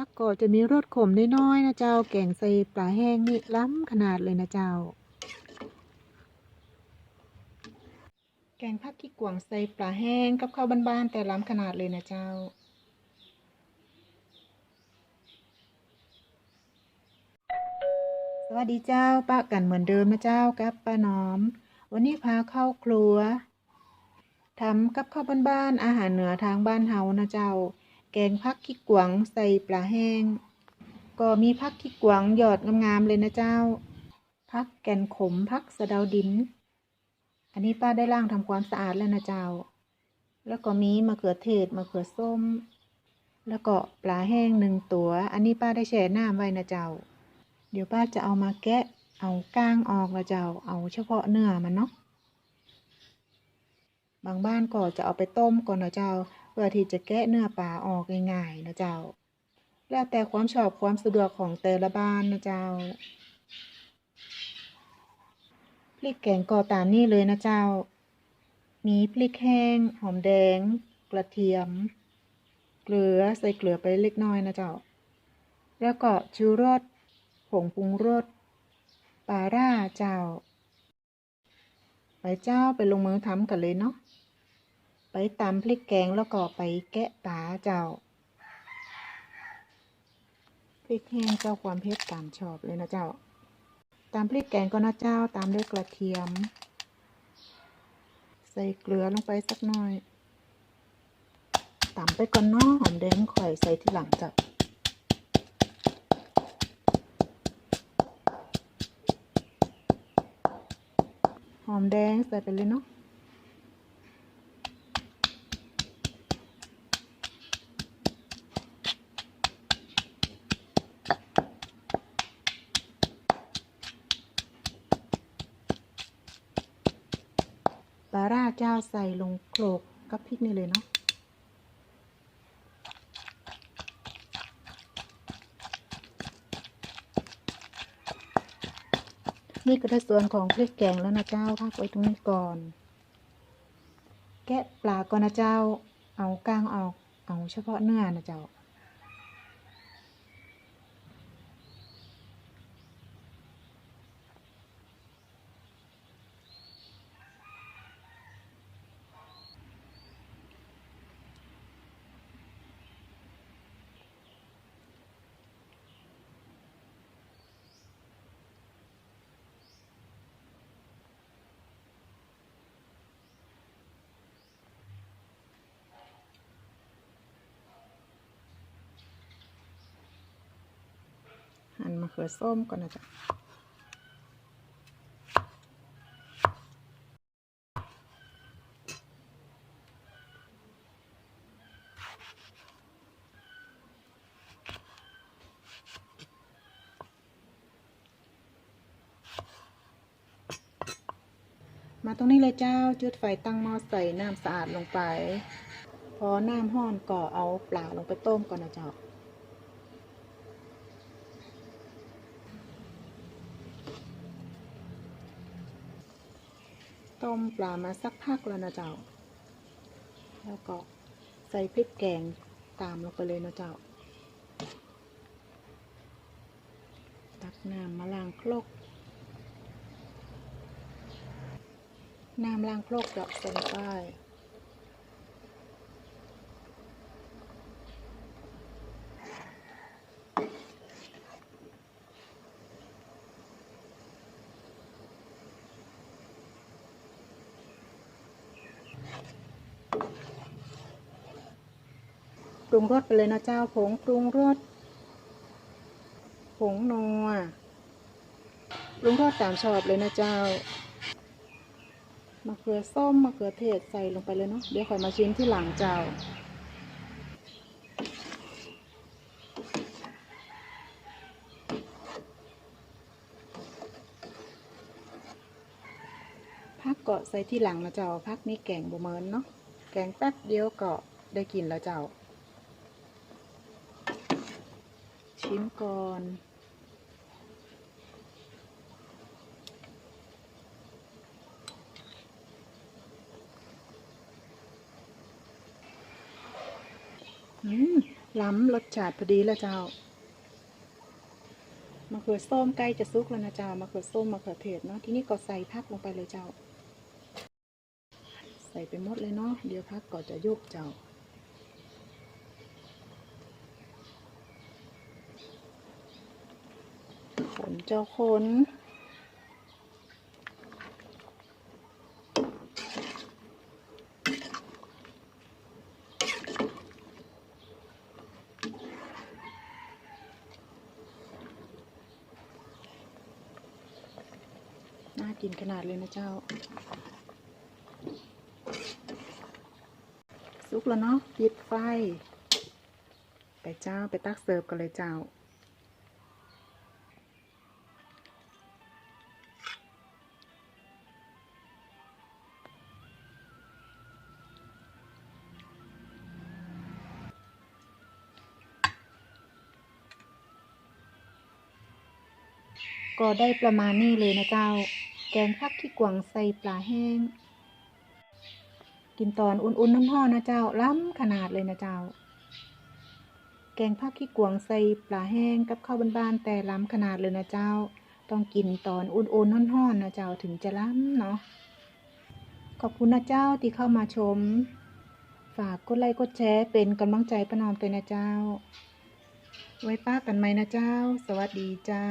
ผักก็จะมีรสขมน้อยๆนะเจ้า แกงใส่ปลาแห้งนี่ล้ำขนาดเลยนะเจ้า แกงผักขี้กวางใส่ปลาแห้งกับข้าวบ้านๆแต่ล้ำขนาดเลยนะเจ้าสวัสดีเจ้าป้ากันเหมือนเดิมนะเจ้ากับป้าน้อม วันนี้พาเข้าครัวทำกับข้าวบ้านๆอาหารเหนือทางบ้านเฮานะเจ้า แกงผักขี้กวางใส่ปลาแห้ง ก็มีผักขี้กวางหยอดงามๆเลยนะเจ้าผักแกนขมผักสะเดาดิน อันนี้ป้าได้ล้างทำความสะอาดแล้วนะเจ้า แล้วก็มีมะเขือเทศมะเขือส้ม แล้วก็ปลาแห้งหนึ่งตัว อันนี้ป้าได้แช่น้ำไว้นะเจ้า เดี๋ยวป้าจะเอามาแกะเอาก้างออกนะเจ้า เอาเฉพาะเนื้อมันเนาะบางบ้านก็จะเอาไปต้มก่อนนะเจ้า พื่อที่จะแกะเนื้อปลาออกง่ายๆนะเจ้า แล้วแต่ความชอบความสะดวกของแต่ละบ้านนะเจ้าพริกแกงก็ตามนี้เลยนะเจ้า มีพริกแห้ง หอมแดง กระเทียม เกลือใส่เกลือไปเล็กน้อยนะเจ้า แล้วก็ชูรส ผงปรุงรสปลาร่าเจ้า ไปเจ้าไปลงมือทำกันเลยเนาะ ไปตำพริกแกงแล้วก็ไปแกะปลาเจ้า พริกแห้งเจ้าความเผ็ดตามชอบเลยนะเจ้าตามพริกแกงก็นะเจ้าตามด้วยกระเทียม ใส่เกลือลงไปสักหน่อยตำไปก่อนเนาะหอมแดงข่อยใส่ทีหลังจ้ะหอมแดงใส่ไปเลยเนาะาร่าเจ้าใส่ลงโขลกกับพริกนี่เลยเนาะนี่ก็ได้ส่วนของพริกแกงแล้วนะเจ้าพักไว้ตรงนี้ก่อน แกะปลาก่อนนะเจ้า เอาก้างออก เอาเฉพาะเนื้อนะเจ้า หั่นมะเขือส้มก่อนนะจ๊ะมาตรงนี้เลยเจ้า จุดไฟตั้งหม้อใส่น้ำสะอาดลงไป พอน้ำห้อนก็เอาปลาลงไปต้มก่อนนะเจ้า ต้มปลามาสักพักแล้วนะเจ้า แล้วก็ใส่พริกแกงตามลงไปเลยนะเจ้า ตักน้ำมาล้างครกน้ำล้างครกเจาะใส่ลงไป ปรุงรสไปเลยนะเจ้าผงปรุงรสผงนัวปรุงรสตามชอบเลยนะเจ้ามะเขือส้มมะเขือเทศใส่ลงไปเลยเนาะเดี๋ยวค่อยมาชิมที่หลังเจ้าพักเก็ใส่ที่หลังนะเจ้าพักนี่แกงบุเมินเนาะแกงแป๊บเดียวเก็ได้กินแล้วเจ้า ชิมก่อนอืมล้ำรสชาติพอดีแล้วเจ้ามะเขือส้มใกล้จะสุกแล้วนะเจ้ามะเขือส้มมะเขือเทศเนาะที่นี้ก็ใส่ผักลงไปเลยเจ้า ใส่ไปหมดเลยเนาะเดี๋ยวผักก็จะยุบเจ้า ขนเจ้าขนน่ากินขนาดเลยนะเจ้า สุกแล้วเนาะปิดไฟ ไปเจ้าไปตักเสิร์ฟกันเลยเจ้า ก็ได้ประมาณนี้เลยนะเจ้า แกงพักที่กวางใส่ปลาแห้ง กินตอนอุ่นๆน้ำห่อนะเจ้าล้ำขนาดเลยนะเจ้า แกงผักขี้กวางใส่ปลาแห้งกับข้าวบ้านๆแต่ล้ำขนาดเลยนะเจ้า ต้องกินตอนอุ่นๆห่อนๆนะเจ้าถึงจะล้ำเนาะ ขอบคุณนะเจ้าที่เข้ามาชม ฝากกดไลค์กดแชร์เป็นกำลังใจประนอมตัวนะเจ้า ไว้ป้ากันไหมนะเจ้า สวัสดีเจ้า